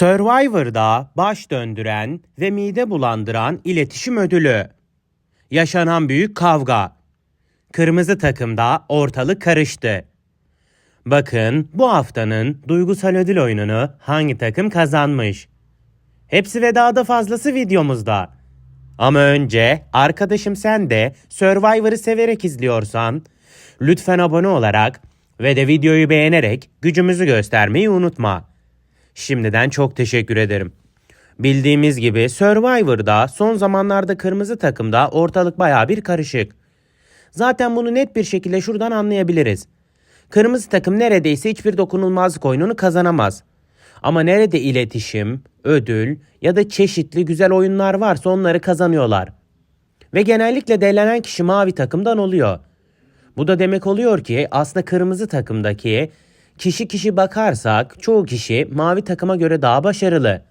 Survivor'da baş döndüren ve mide bulandıran iletişim ödülü. Yaşanan büyük kavga. Kırmızı takımda ortalık karıştı. Bakın bu haftanın duygusal ödül oyununu hangi takım kazanmış? Hepsi ve daha da fazlası videomuzda. Ama önce arkadaşım sen de Survivor'ı severek izliyorsan lütfen abone olarak ve de videoyu beğenerek gücümüzü göstermeyi unutma. Şimdiden çok teşekkür ederim. Bildiğimiz gibi Survivor'da son zamanlarda kırmızı takımda ortalık baya bir karışık. Zaten bunu net bir şekilde şuradan anlayabiliriz. Kırmızı takım neredeyse hiçbir dokunulmazlık oyununu kazanamaz. Ama nerede iletişim, ödül ya da çeşitli güzel oyunlar varsa onları kazanıyorlar. Ve genellikle de elenen kişi mavi takımdan oluyor. Bu da demek oluyor ki aslında kırmızı takımdaki kişi kişi bakarsak çoğu kişi mavi takıma göre daha başarılı.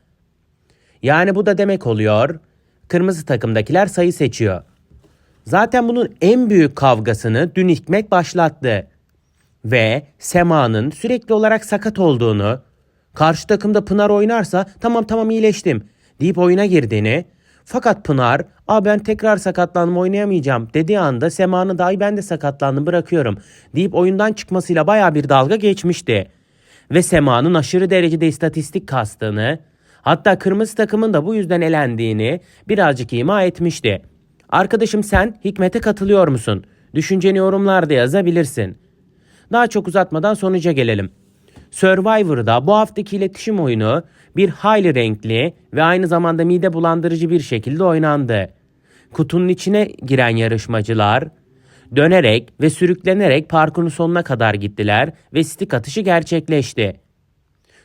Yani bu da demek oluyor kırmızı takımdakiler sayı seçiyor. Zaten bunun en büyük kavgasını dün Hikmet başlattı. Ve Sema'nın sürekli olarak sakat olduğunu, karşı takımda Pınar oynarsa tamam tamam iyileştim deyip oyuna girdiğini, fakat Pınar Aa ben tekrar sakatlandım oynayamayacağım dediği anda Sema'nın dahi ben de sakatlandım bırakıyorum deyip oyundan çıkmasıyla baya bir dalga geçmişti. Ve Sema'nın aşırı derecede istatistik kastığını, hatta kırmızı takımın da bu yüzden elendiğini birazcık ima etmişti. Arkadaşım sen Hikmet'e katılıyor musun? Düşünceni yorumlarda yazabilirsin. Daha çok uzatmadan sonuca gelelim. Survivor'da bu haftaki iletişim oyunu bir hayli renkli ve aynı zamanda mide bulandırıcı bir şekilde oynandı. Kutunun içine giren yarışmacılar dönerek ve sürüklenerek parkurun sonuna kadar gittiler ve stik atışı gerçekleşti.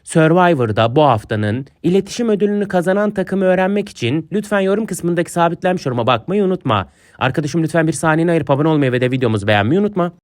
Survivor'da bu haftanın iletişim ödülünü kazanan takımı öğrenmek için lütfen yorum kısmındaki sabitlenmiş yoruma bakmayı unutma. Arkadaşım lütfen bir saniyeni ayırıp abone olmayı ve de videomuzu beğenmeyi unutma.